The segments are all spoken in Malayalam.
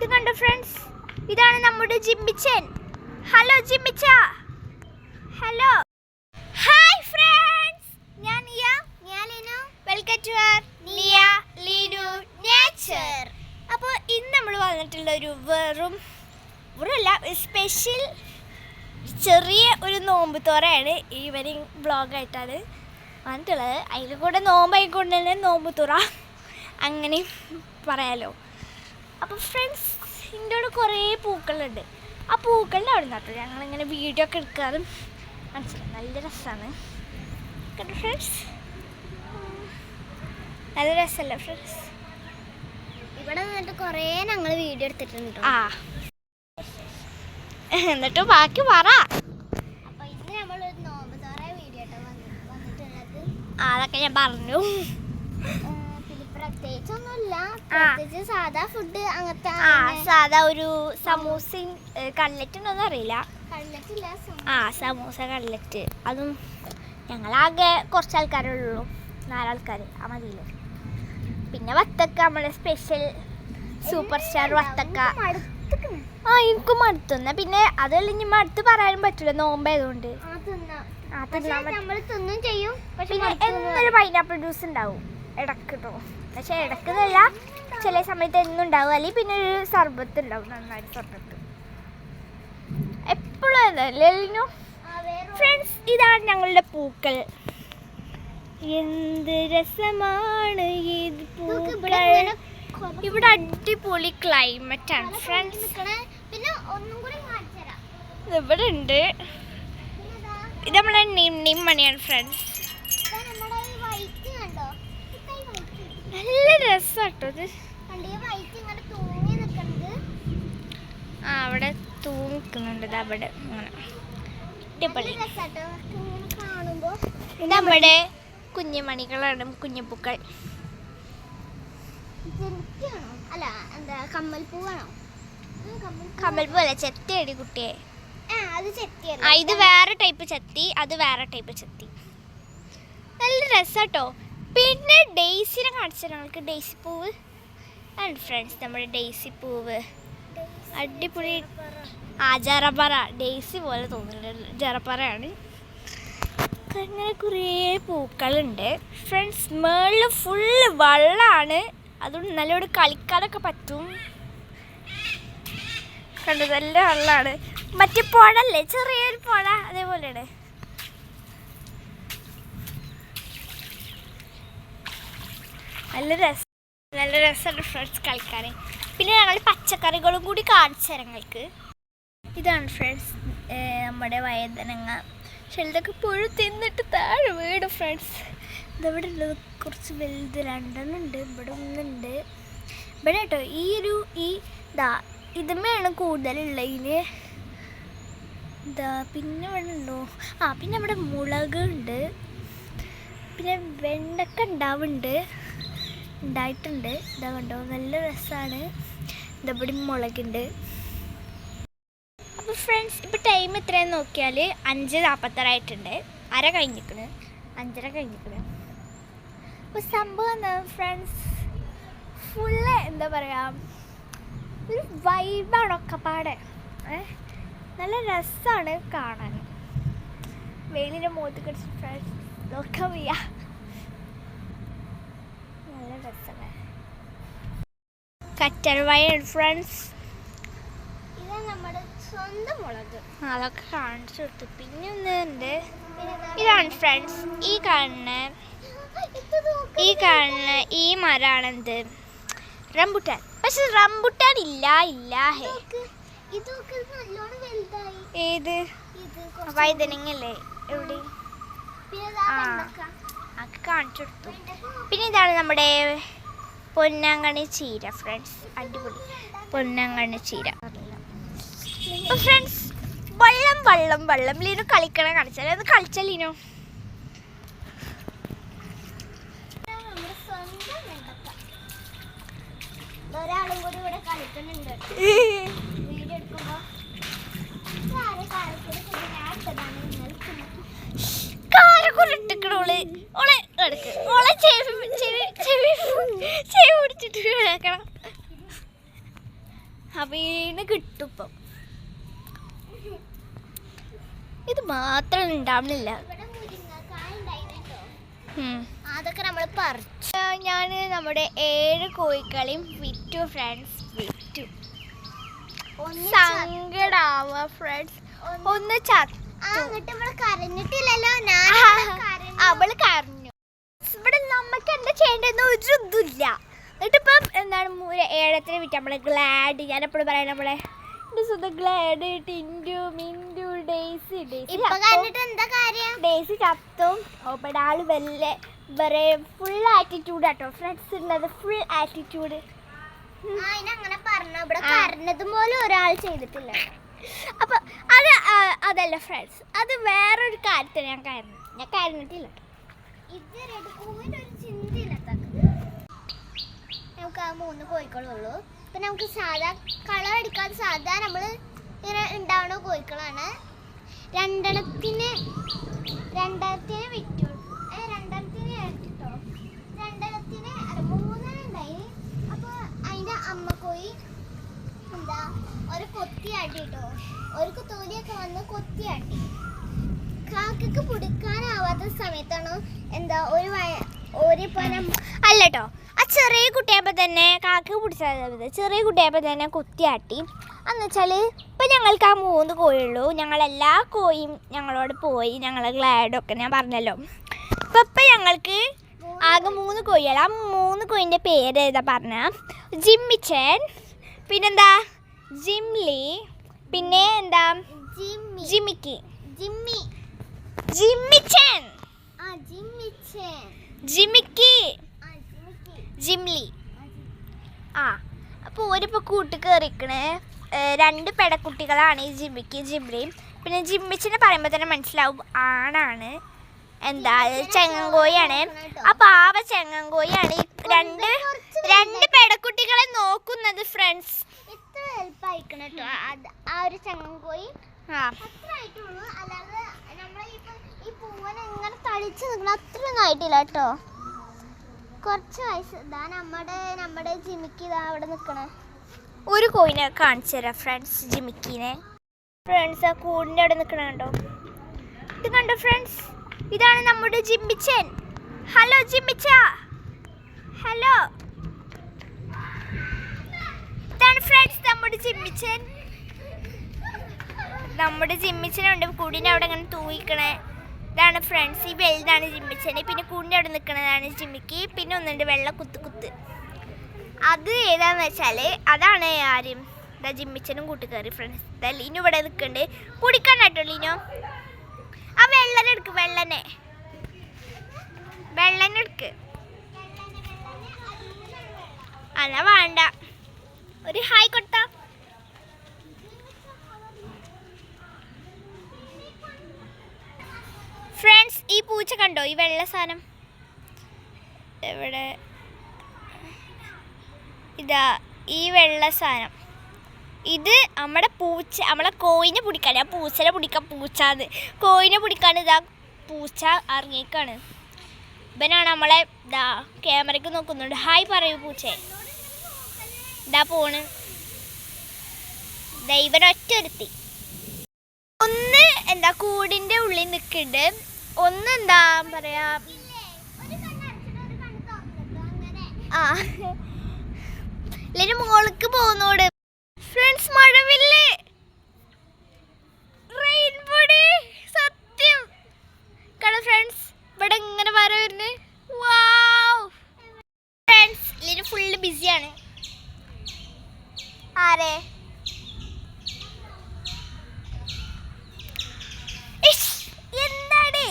ഇത് കണ്ടോ ഫ്രണ്ട്സ് ഇതാണ് നമ്മുടെ Jimmichan. Hello ജിമ്മിച്ച. Hello hi friends ഞാൻ നിയ ഞാൻ ലിനു. വെൽക്കം ടു അവർ നിയ ലിനു നേച്ചർ അപ്പോൾ ഇന്ന് നമ്മൾ വന്നിട്ടുള്ള ഒരു വെറും വെറുമല്ല സ്പെഷ്യൽ ചെറിയ ഒരു നോമ്പ് തോറയാണ് ഈവനിങ് ബ്ലോഗായിട്ടാണ് വന്നിട്ടുള്ളത്. അതിൽ കൂടെ നോമ്പായിക്കൊണ്ട് തന്നെ നോമ്പ് തുറ. അങ്ങനെ പറയാലോ. അപ്പോൾ ഫ്രണ്ട്സ് ഇതിന്റെ കൂടെ കുറേ പൂക്കളുണ്ട്. ആ പൂക്കളുടെ അവിടെ നിന്നാട്ടോ ഞങ്ങളിങ്ങനെ വീഡിയോ ഒക്കെ എടുക്കാറും. മനസ്സിലായി നല്ല രസമാണ് കേട്ടോ ഫ്രണ്ട്സ് നല്ല രസമല്ലേ ഫ്രണ്ട്സ് ഇവിടെ നിന്നിട്ട് കുറേ ഞങ്ങൾ വീഡിയോ എടുത്തിട്ടുണ്ട് ആ. എന്നിട്ട് ബാക്കി പറ. അതൊക്കെ ഞാൻ പറഞ്ഞു ഏഹ് പിന്നെ പ്രത്യേകിച്ചൊന്നുമില്ല ആ. പ്രത്യേകിച്ച് സാധാ ഫുഡ് അങ്ങനത്തെ ആ സാധാ ഒരു സമൂസയും കട്ലറ്റ് ഉണ്ടോന്ന് അറിയില്ല. ആ സമൂസ കട്ലറ്റ് അതും ഞങ്ങളാകെ കുറച്ച് ആൾക്കാരുള്ളൂ നാലാൾക്കാർ ആ മതിയില്ല. പിന്നെ വത്തക്ക നമ്മുടെ സ്പെഷ്യൽ സൂപ്പർ സ്റ്റാർ വത്തക്ക. ആ എനിക്കും മടുത്തുന്ന. പിന്നെ അതല്ല ഇനി മടുത്ത് പറയാനും പറ്റില്ല നോമ്പായതുകൊണ്ട്. ആ തിന്നാൻ പറ്റും. പിന്നെ എന്നൊരു പൈനാപ്പിൾ ജ്യൂസ് ഉണ്ടാവും? ഇടയ്ക്ക് കേട്ടോ പക്ഷെ ഇടക്കുന്നല്ല ചില സമയത്ത് എന്നും ഉണ്ടാവും. അല്ലെങ്കിൽ പിന്നെ ഒരു സർബത്ത് ഉണ്ടാവും നന്നായിട്ട് സർബത്ത്. എപ്പോഴും ഫ്രണ്ട്സ് ഇതാണ് ഞങ്ങളുടെ പൂക്കൾ. എന്ത് രസമാണ് ഇത് പൂക്കൾ. ഇവിടെ അടിപൊളി ക്ലൈമറ്റ് ആണ് ഫ്രണ്ട്സ് ഇവിടെ ഉണ്ട്. ഇത് നമ്മളെ നിം നിം മണിയാണ് ഫ്രണ്ട്സ് നല്ല രസാട്ടോ ഇത്. ആ അവിടെ തൂങ്ങിക്കുന്നുണ്ട് ഇത് അവിടെ അങ്ങനെ നമ്മുടെ കുഞ്ഞുമണികളാണ് കുഞ്ഞുപൂക്കൾ അല്ല എന്താ കമ്മൽ പൂവാണോ അല്ല ചെത്തിയടി കുട്ടിയെ. ഇത് വേറെ ടൈപ്പ് ചെത്തി അത് വേറെ ടൈപ്പ് ചെത്തി. നല്ല രസാട്ടോ. പിന്നെ ഡെയ്സിനെ കാണിച്ചു നമുക്ക് ഡെയ്സി പൂവ്. ആൻഡ് ഫ്രണ്ട്സ് നമ്മുടെ ഡെയ്സി പൂവ്. അടിപൊളി ആ ജറപ്പറ ഡെയ്സി പോലെ തോന്നുന്നുണ്ട് ജറപ്പറയാണ് അങ്ങനെ കുറേ പൂക്കളുണ്ട്. ഫ്രണ്ട്സ് മേളിൽ ഫുള്ള് വെള്ളമാണ് അതുകൊണ്ട് നല്ലോട് കളിക്കാനൊക്കെ പറ്റും. കണ്ടു? നല്ല വെള്ളമാണ് മറ്റേ പുഴല്ലേ ചെറിയൊരു പുഴ അതേപോലെയാണ്. നല്ല രസം നല്ല രസമുണ്ട് ഫ്രണ്ട്സ് കളിക്കാൻ. പിന്നെ ഞങ്ങൾ പച്ചക്കറികളും കൂടി കാണിച്ചു തരാം ഞങ്ങൾക്ക് ഇതാണ് ഫ്രണ്ട്സ് നമ്മുടെ വയതനങ്ങ പക്ഷെ ഇതൊക്കെ പുഴു തിന്നിട്ട് താഴെ വീട് ഫ്രണ്ട്സ് ഇതവിടെ ഉള്ളത് കുറച്ച് വലുത് രണ്ടെണ്ണമുണ്ട് ഇവിടെ ഒന്നുണ്ട്. ഇവിടെ കേട്ടോ ഈ ഒരു ഈ ഇതാ ഇതുമ്മയാണ് കൂടുതലുള്ളതിന് ഇതാ പിന്നെ ഇവിടെ ഉണ്ടോ? ആ പിന്നെ ഇവിടെ മുളക് ഉണ്ട് പിന്നെ വെണ്ടക്ക ഉണ്ടാവുന്നുണ്ട് ഉണ്ടായിട്ടുണ്ട്. ഇതാ കണ്ടോ നല്ല രസമാണ് ഇതപടി മുളകുണ്ട്. അപ്പോൾ ഫ്രണ്ട്സ് ഇപ്പോൾ ടൈം എത്രയെന്ന് നോക്കിയാൽ അഞ്ച് നാൽപ്പത്താറായിട്ടുണ്ട് അര കഴിഞ്ഞിരിക്കണ്. അഞ്ചര കഴിഞ്ഞിരിക്കണ്. അപ്പോൾ സംഭവം എന്താ ഫ്രണ്ട്സ് ഫുള്ള് എന്താ പറയുക ഒരു വൈബാണ് ഒക്കെപ്പാടെ നല്ല രസമാണ് കാണാൻ വെയിലിന്റെ മുഖത്ത് കിടച്ച് ഫ്രണ്ട്സ് നോക്കാൻ വയ്യ നല്ല രസമാണ് കറ്റർവായാണ് ഫ്രണ്ട്സ് ഇത് നമ്മുടെ സ്വന്തം മുളക്. അതൊക്കെ കാണിച്ചു കൊടുത്തു. പിന്നെ ഒന്നുണ്ട് ഇതാണ് ഫ്രണ്ട്സ് ഈ കാണുന്ന. ഈ കാണുന്ന ഈ മരാണെന്ത്? റംബുട്ടാൻ. പക്ഷെ റംബുട്ടാൻ ഇല്ല ഇല്ല ഹേ. ഏത്? വൈതനങ്ങല്ലേ എവിടെ? ആ. അത് കാണിച്ചു കൊടുത്തു. പിന്നെ ഇതാണ് നമ്മുടെ പൊന്നാങ്കണ്ണി ചീര ഫ്രണ്ട്സ് അടിപൊളി. പൊന്നാങ്കണി ചീര. ഫ്രണ്ട്സ് വള്ളം വള്ളം വള്ളം. ലീനു കളിക്കണ കളിച്ചാൽ അത് കളിച്ചാൽ ലീനു. ഒരാളും കൂടി ഇവിടെ കളിക്കുന്നുണ്ട്. വീഡിയോ എടുക്കുമ്പോ ഇതാരെ കാണിക്കൽ? ഇത് ഞാൻ ഇട്ടതാണ് നിങ്ങൾക്ക്. കാരക്കുരുട്ടിക്കണോൾ ഓളെ എടുക്ക് ഓളെ ചെവി പിടിച്ചിട്ട് കിടക്കണം. കിട്ടും ഇപ്പം. ഇത് മാത്രം ഉണ്ടാവണില്ല. അതൊക്കെ നമ്മൾ പറിച്ചു. ഞാൻ നമ്മുടെ ഏഴ് കോഴിക്കളിയും വിറ്റു ഫ്രണ്ട്സ് വിറ്റു. സങ്കടാവുക ഫ്രണ്ട്സ് ഒന്ന് ചത്തു. കരഞ്ഞിട്ടില്ലല്ലോ. ഞാൻ. അവൾ കരഞ്ഞു. നമുക്ക് എന്താ ചെയ്യേണ്ടതെന്ന് ഒരു ഇതുമില്ല എന്നിട്ടിപ്പം എന്താണ് ഏഴത്തിന് വിറ്റ് നമ്മളെ ഗ്ലാഡ് ഞാൻ എപ്പോഴും പറയാം നമ്മളെ ഗ്ലാഡ് ടിൻഡു മിൻഡു ഡേസി ഡേസി ഡേയ്സി ചത്തും. ആൾ വല്ല വേറെ ഫുൾ ആറ്റിറ്റ്യൂഡ് ആട്ടോ. ഫ്രണ്ട്സ് ഉള്ളത് ഫുൾ ആറ്റിറ്റ്യൂഡ് അങ്ങനെ പറഞ്ഞു. ഇവിടെ. കരഞ്ഞതും പോലും ഒരാൾ ചെയ്തിട്ടില്ല. അപ്പൊ അത് അതല്ല ഫ്രണ്ട്സ് അത് വേറൊരു കാര്യത്തിന് ഞാൻ കയറുന്നു ഞാൻ കയറിട്ടില്ല ഇത് പൂവിന്റെ ഒരു ചിന്തയില്ല നമുക്ക് ആ മൂന്ന് കോഴിക്കളുള്ളൂ. ഇപ്പം നമുക്ക് സാധാ കളർ എടുക്കാൻ സാധാ നമ്മൾ ഇങ്ങനെ ഉണ്ടാവുന്ന കോഴിക്കളാണ്. രണ്ടെണ്ണത്തിന് രണ്ടെണ്ണത്തിന് വിറ്റു രണ്ടെണ്ണത്തിന് ഇട്ടോ രണ്ടെണ്ണത്തിന് അല്ല മൂന്നെണ്ണം ഉണ്ടായി. അപ്പോൾ അതിന്റെ അമ്മ കോഴി എന്താ ഒരു കൊത്തിയാട്ടി കേട്ടോ ഒരു തോലിയൊക്കെ വന്ന് കൊത്തിയാട്ടി കാക്കക്ക് പിടിക്കാനാവാത്ത സമയത്താണ് എന്താ ഒരു വയ- ഒരു അല്ലട്ടോ. ആ ചെറിയ കുട്ടിയപ്പോൾ തന്നെ കാക്ക പിടിച്ചത് ചെറിയ കുട്ടിയപ്പോൾ തന്നെ കുത്തിയാട്ടി. എന്ന് വെച്ചാൽ ഇപ്പം ഞങ്ങൾക്ക് ആ മൂന്ന് കോഴിയുള്ളൂ. ഞങ്ങളെല്ലാ കോഴിയും ഞങ്ങളോട് പോയി ഞങ്ങൾ ഗ്ലാഡൊക്കെ ഞാൻ പറഞ്ഞല്ലോ. അപ്പം ഇപ്പം ഞങ്ങൾക്ക് ആകെ മൂന്ന് കോഴികൾ ആ മൂന്ന് കോഴിന്റെ പേര് ഏതാ പറഞ്ഞ? ജിമ്മിച്ചൻ. പിന്നെന്താ? ജിംലി. പിന്നെ എന്താ? ജിമ്മി. ജിമ്മിക്ക്. ജിമ്മി. ജിമ്മിച്ചൻ. ആ ജിമ്മിച്ചൻ. ജിമിക്കി. ജിംലി. ആ അപ്പോൾ ഓരിപ്പോൾ കൂട്ട് കയറിക്കണേ രണ്ട് പെടക്കുട്ടികളാണ് ഈ ജിമിക്കി ജിംലിയും പിന്നെ ജിമ്മിച്ചിനെ പറയുമ്പോൾ തന്നെ മനസ്സിലാവും ആണാണ്. എന്താ ചെങ്ങങ്കോയാണ് ആ പാവ ചെങ്ങങ്കോയാണ് ഈ രണ്ട് രണ്ട് പെടക്കുട്ടികളെ നോക്കുന്നത് ഫ്രണ്ട്സ് ഇത്ര എളുപ്പമായിക്കണം കേട്ടോ. ആ ഒരു ചെങ്ങങ്കോയി ആ. അത്ര ആയിട്ടുള്ളൂ അല്ലാതെ നമ്മൾ ഇപ്പൊ പൂവനെ ഇങ്ങനെ തളിച്ച് നിൽക്കണം അത്രയൊന്നും ആയിട്ടില്ല കേട്ടോ. കുറച്ച് വയസ്സ്. ഇതാ നമ്മുടെ നമ്മുടെ ജിമിക്ക് ഇതാ അവിടെ നിൽക്കണേ ഒരു കോയിനെ കാണിച്ചു തരാം ഫ്രണ്ട്സ് ജിമിക്കിനെ. ഫ്രണ്ട്സ് ആ കൂടിന്റെ അവിടെ നിൽക്കണ കണ്ടോ? ഇത് കണ്ടോ ഫ്രണ്ട്സ് ഇതാണ് നമ്മുടെ ജിമ്മിച്ചൻ. ഹലോ ജിമ്മിച്ച. ഹലോ. ഇതാണ് ഫ്രണ്ട്സ് നമ്മുടെ ജിമ്മിച്ചൻ. നമ്മുടെ ജിമ്മിച്ചനുണ്ട്. കൂടിന്റെ അവിടെ ഇങ്ങനെ തൂയിക്കണേ ഇതാണ് ഫ്രണ്ട്സ് ഈ വലുതാണ് ജിമ്മിച്ചന് പിന്നെ കൂടിന്റെ അവിടെ നിൽക്കുന്നതാണ് ജിമ്മിക്ക്. പിന്നെ ഒന്നുണ്ട് വെള്ള കുത്ത് കുത്ത്. അത് ഏതാന്ന് വെച്ചാൽ അതാണ് ആരും? ഇതാ ജിമ്മിച്ചനും കൂട്ടുകയറി ഫ്രണ്ട്സ് ഇതാ ലീനു ഇവിടെ നിൽക്കുന്നുണ്ട് കുടിക്കാനാട്ടോ ലീനോ? ആ വെള്ളനെ എടുക്ക് വെള്ളനെ. വെള്ളനെ എടുക്ക്. അല്ല വേണ്ട. ഒരു ഹായ് കൊടുത്താ. ഈ പൂച്ച കണ്ടോ? ഈ വെള്ള സാധനം. എവിടെ? ഇതാ ഈ വെള്ള സാധനം. ഇത് നമ്മുടെ പൂച്ച നമ്മളെ കോയിനെ പിടിക്കാൻ. ഞാൻ പൂച്ചനെ പിടിക്കാൻ പൂച്ചാന്ന്. കോയിനെ പിടിക്കാൻ ഇതാ പൂച്ച ഇറങ്ങിയേക്കാണ്. ഇവനാണ് നമ്മളെ ഇതാ ക്യാമറയ്ക്ക് നോക്കുന്നുണ്ട്. ഹായ് പറയൂ പൂച്ചേ. ഇതാ പോണ്. ദാ ഇവൻ ഒറ്റ ഒരുത്തി ഒന്ന് എന്താ കൂടിന്റെ ഉള്ളിൽ നിൽക്കുന്നുണ്ട് ഒന്ന് എന്താ പറയാ? ആ. ഇതിന് മോൾക്ക് പോകുന്നോട്. ഫ്രണ്ട്സ് മഴവില്ലേ. റെയിൻബോഡി സത്യം. ഇവിടെ ഇങ്ങനെ ബിസിയാണ് ഇഷ്, എന്താണ്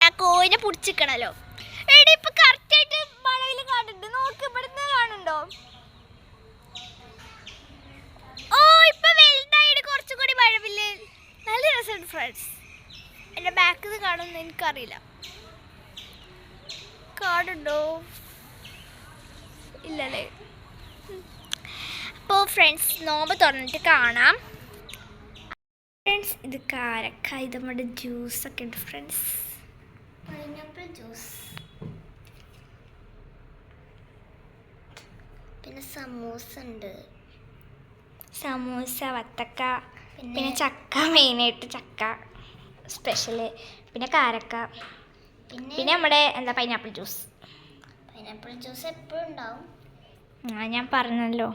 ആ കോയിനെ പിടിച്ചിക്കണല്ലോ. ഫ്രണ്ട്സ് കാണാം. ഫ്രണ്ട്സ് ഇത് കാരക്ക ഇത് നമ്മുടെ ജ്യൂസൊക്കെ ഉണ്ട് ഫ്രണ്ട്സ് പൈനാപ്പിൾ ജ്യൂസ് പിന്നെ സമൂസ ഉണ്ട്. സമൂസ വത്തക്ക പിന്നെ ചക്ക മെയിനായിട്ട് ചക്ക സ്പെഷ്യൽ പിന്നെ കാരക്ക. പിന്നെ പിന്നെ നമ്മുടെ എന്താ പൈനാപ്പിൾ ജ്യൂസ് പൈനാപ്പിൾ ജ്യൂസ് എപ്പോഴും ഉണ്ടാവും. ആ ഞാൻ പറഞ്ഞല്ലോ.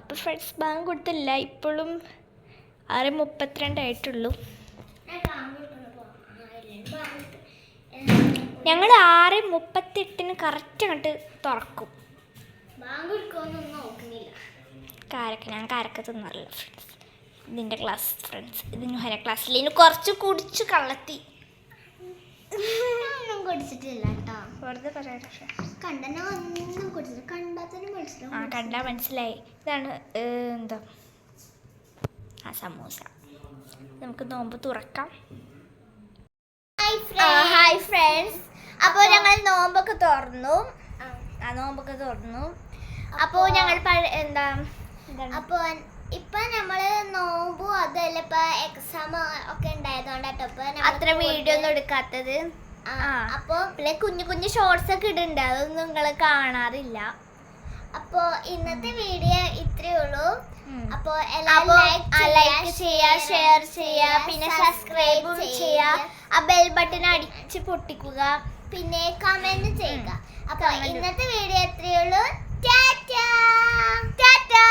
അപ്പോൾ ഫ്രണ്ട്സ് ബാങ്ക് കൊടുത്തില്ല. ഇപ്പോഴും ആറ് മുപ്പത്തിരണ്ടായിട്ടുള്ളൂ ഞങ്ങൾ ആറ് മുപ്പത്തെട്ടിന് കറക്റ്റ് അങ്ങോട്ട് തുറക്കും. കാരക്ക ഞാൻ കാരക്ക തിന്നാറില്ല ഫ്രണ്ട്സ് ഇതിന്റെ ക്ലാസ് ഫ്രണ്ട്സ് ഇത് ഞാൻ ക്ലാസ്സിൽ ഇനി കുറച്ച് കുടിച്ച് കള്ളത്തി. ഒന്നും കുടിച്ചിട്ടില്ല കേട്ടോ. വെറുതെ പറയാം കണ്ടന ഒന്നും കുടിച്ചില്ല ആ കണ്ടാ മനസ്സിലായി. ഇതാണ് എന്താ? ആ സമൂസ. നമുക്ക് നോമ്പ് തുറക്കാം. ഹായ് ഫ്രണ്ട്സ് അപ്പോൾ ഞങ്ങൾ നോമ്പൊക്കെ തുറന്നു. ആ നോമ്പൊക്കെ തുറന്നു. അപ്പോൾ ഞങ്ങൾ എന്താ? അപ്പോൾ അപ്പൊ ഇപ്പൊ നമ്മൾ നോമ്പും അതല്ല ഇപ്പൊ എക്സാം ഒക്കെ ഉണ്ടായതുകൊണ്ടാട്ടോ. ഇപ്പൊ അത്ര വീഡിയോ ഒന്നും എടുക്കാത്തത്. അപ്പൊ പിന്നെ കുഞ്ഞു കുഞ്ഞു ഷോർട്സ് ഒക്കെ ഇടുന്നുണ്ട് അതൊന്നും നിങ്ങൾ കാണാറില്ല. അപ്പോ ഇന്നത്തെ വീഡിയോ ഇത്രയേ ഉള്ളൂ. അപ്പോ ലൈക്ക് ചെയ്യാ ഷെയർ ചെയ്യാ പിന്നെ സബ്സ്ക്രൈബും ചെയ്യാ. ആ ബെൽ ബട്ടൺ അടിച്ച് പൊട്ടിക്കുക. പിന്നെ കമന്റ് ചെയ്യുക. അപ്പൊ ഇന്നത്തെ വീഡിയോ എത്രയുള്ളൂ ടാറ്റാ. ടാറ്റാ.